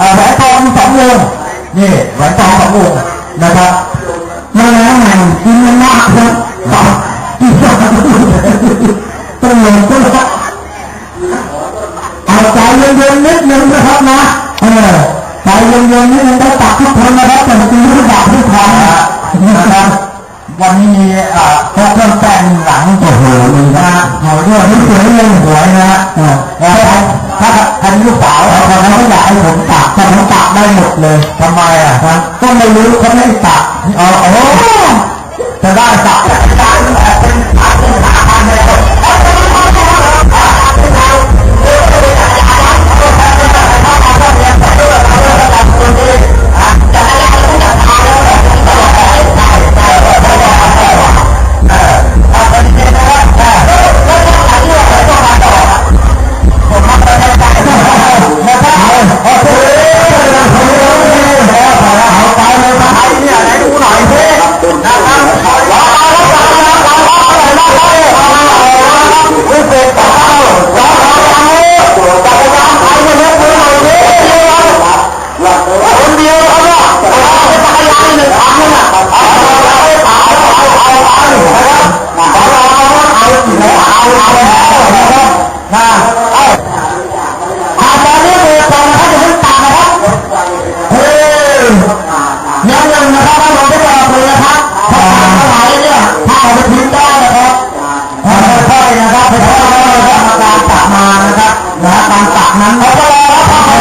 อแหวนทองสองวงนี่แหวนทองสองวงนะครับมาแล้วไงกินมันมากครับต่อกินมากต้องลงต้องละเอาใจเย็นๆนิดนึงนะครับนะเออใจเย็นๆนิดนึงได้ตักทุกคนนะครับแต่ตีไม่อยากทุกคนนะครับวันนี้มีอ่าพวกเครื่องแป้งหลังโอ้โหมีนะหอยด้วยนี่สวยเลยสวยนะแล้วถ้าถ้าลูกสาวเขาเขาไม่อย ได้หมดเลยทำไมอะครับก็ไม่รู้เขาไม่ตักอ๋อจะได้ตักได้แต่เป็นตักเป็นตักพันเลย นะเอ้าอาตอนนี้มีคนนะครับจะขึ้นตามนเฮ้ยยังยังนะครับเราไม่ได้คุนะครับถ้าตมเท่าไหร่เนี่ยถ้าเอาไปทิ้งได้นะครับค่อยๆนะครับไปค่อยๆกรรมการตักมานะครับนะการตักนั้นเขาก็รอรับ